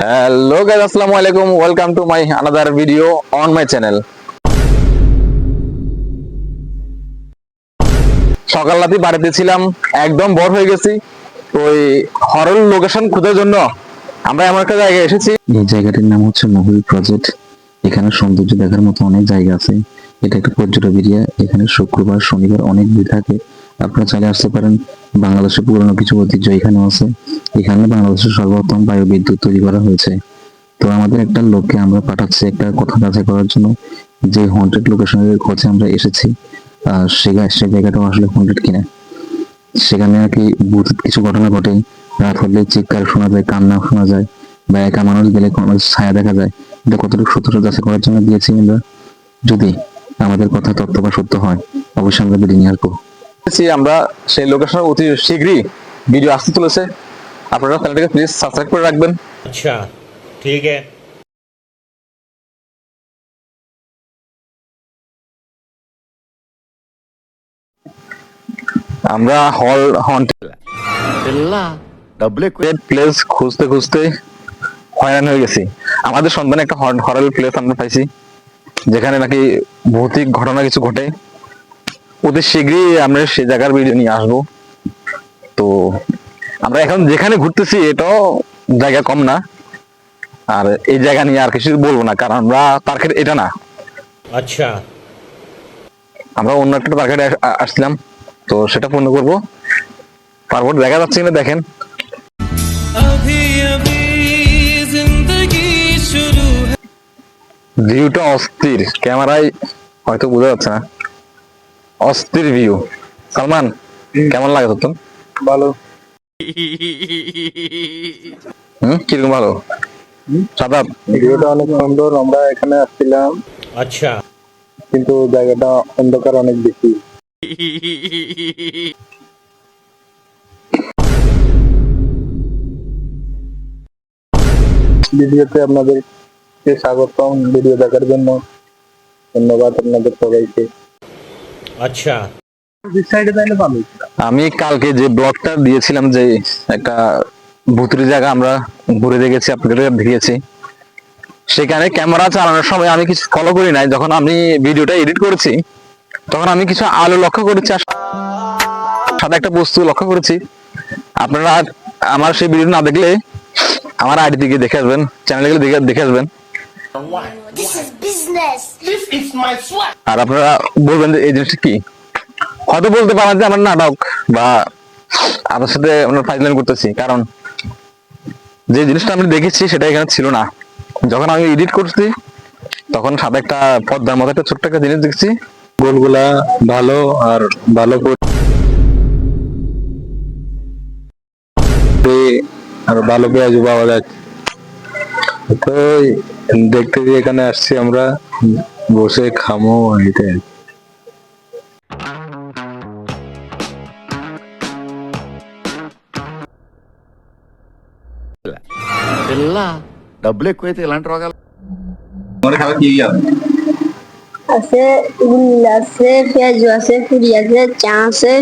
Hello guys আসসালামু আলাইকুম। Welcome to my another video on my channel সকাল রাতে বাড়িতে ছিলাম, একদম হয়ে গেছি। ওই হরর লোকেশন খোঁজার জন্য আমরা এমন একটা জায়গায় এসেছি। এই জায়গাটির নাম হচ্ছে মহুল প্রজেক্ট এখানে সৌন্দর্য দেখার মতো অনেক জায়গা আছে। এটা একটা পর্যটক এরিয়া। এখানে শুক্রবার, শনিবার অনেক ভিড় থাকে। আপনারা চলে আসতে পারেন। বাংলাদেশের পুরনো কিছু ঐতিহ্য এখানে আছে। এখানে বাংলাদেশের সর্বোত্তম বায়ু বিদ্যুৎ তৈরি করা হয়েছে। তো আমাদের একটা লোককে আমরা পাঠাচ্ছি একটা কথা যাচাই করার জন্য যে হন্টেড লোকেশনের খোঁজে আমরা এসেছি। সে জায়গাটা আসলে হন্টেড কিনা। সেখানে নাকি ভূত কিছু ঘটনা ঘটে। রাত হলে চিৎকার শোনা যায়, কান্না শোনা যায়, বা একা মানুষ গেলে ছায়া দেখা যায়। এটা কতটুকু সত্য যাচাই করার জন্য দিয়েছি আমরা। যদি আমাদের কথা তথ্য বা সত্য হয়, অবশ্যই আমরা ভিডিও নিয়ে আসব। আমরা সেই লোকেশন অতি শীঘ্রই ভিডিও আসতে চলেছে। আপনারা চ্যানেলটিকে প্লিজ সাবস্ক্রাইব করে রাখবেন। আচ্ছা ঠিক আছে। আমরা হল হন্টেলা ডাবল প্লেস খুঁজতে খুঁজতে হয়রান হয়ে গেছি। আমাদের সন্ধানে একটা হরাল প্লেস আমরা পাইছি যেখানে নাকি ভৌতিক ঘটনা কিছু ঘটে। অতি শীঘ্রই আমরা সেই জায়গার ভিডিও নিয়ে আসব। তো আমরা এখন যেখানে ঘুরতেছি এটাও জায়গা কম না। আর এই জায়গা নিয়ে আর কিছু বলব না কারণ আমরা পার্কের এটা না। আচ্ছা। আমরা অন্য একটা পার্কে আসছিলাম তো সেটা পূর্ণ করব। পার্বট দেখা যাচ্ছে না দেখেন। ভিউটা অস্থির ক্যামেরায় হয়তো বোঝা যাচ্ছে না। অস্থির ভিউ। সালমান কেমন লাগে তোর ভালো। কীরকম ভালো? সাদাব? ভিডিওটা অনেক সুন্দর আমরা এখানে আসছিলাম। আচ্ছা। কিন্তু জায়গাটা অন্ধকার অনেক বেশি। ভিডিওতে আপনাদেরকে স্বাগতম ভিডিও দেখার জন্য। ধন্যবাদ আপনাদের সবাইকে। আচ্ছা। আমি কালকে যে ব্লগটা দিয়েছিলাম যে একটা ভুতুরি জায়গা আমরা ঘুরে দেখেছি আপনাদের দেখিয়েছি সেখানে ক্যামেরা চালানোর সময় আমি কিছু ফলো করি নাই। যখন আমি ভিডিওটা এডিট করেছি তখন আমি কিছু আলো লক্ষ্য করেছি আর সাদা একটা বস্তু লক্ষ্য করেছি। আপনারা আমার সেই ভিডিও না দেখলে আমার আইডি দিকে দেখে আসবেন চ্যানেলে গেলে দেখে দেখে আসবেন. আর আপনারা বলবেন যে এই জিনিসটা কি? হয়তো বলতে পারেন যে আমার নাটক বা আপনার সাথে আমরা ফাইজলাম করতেছি, কারণ যে জিনিসটা আমি দেখেছি সেটা এখানে ছিল না। যখন আমি এডিট করছি, তখন সাদা একটা পর্দার মতো একটা ছোট্ট একটা জিনিস দেখছি। গোলগুলা ভালো আর ভালো করে আর ভালো পেঁয়াজ পাওয়া যাচ্ছে তো দেখতে এখানে আসছি আমরা, বসে খামো এটাই పిల్ల డబ్బులు ఎక్కువైతే ఇలాంటి రోగాలు আছে উল আছে পেঁয়াজ আছে পুরি আছে চা আছে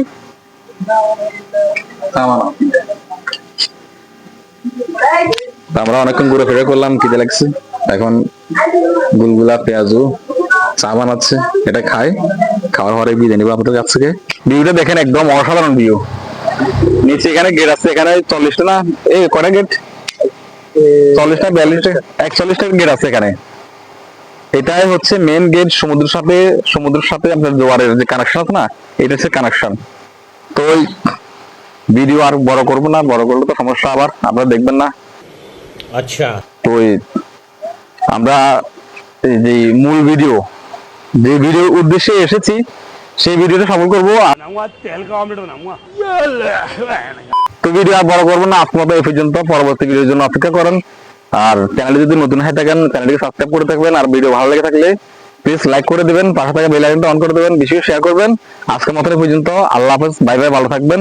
আমরা অনেকক্ষণ ঘুরে ফিরে করলাম খিদে লাগছে এখন গুলগুলা পেঁয়াজু চা বানাচ্ছে এটা খাই খাওয়ার পরে বিয়ে নিবো আপনাদের কাছ থেকে ভিউটা দেখেন একদম অসাধারণ ভিউ নিচে এখানে গেট আছে এখানে চল্লিশটা না এই কটা গেট চল্লিশটা বিয়াল্লিশটা একচল্লিশটা গেট আছে এখানে। এটাই হচ্ছে মেন গেট সাথে সাথে আপনার জোয়ারের যে কানেকশন আছে না এটা হচ্ছে কানেকশন তো ওই ভিডিও আর বড় না বড় করলে তো সমস্যা আবার আপনারা দেখবেন না। আচ্ছা। তো আমরা যে মূল ভিডিও যে ভিডিওর উদ্দেশ্যে এসেছি সেই ভিডিওটা সফল করব। তেল তো ভিডিও আর বড় করব না আজকে মতো এই পর্যন্ত পরবর্তী ভিডিওর জন্য অপেক্ষা করেন। আর চ্যানেলে যদি নতুন হয়ে থাকেন চ্যানেলটিকে সাবস্ক্রাইব করে থাকবেন, আর ভিডিও ভালো লেগে থাকলে প্লিজ লাইক করে দেবেন, পাশে থাকা বেল আইকনটা অন করে দেবেন বিশেষ শেয়ার করবেন। আজকের মতো পর্যন্ত, আল্লাহ হাফেজ বাই বাই ভালো থাকবেন।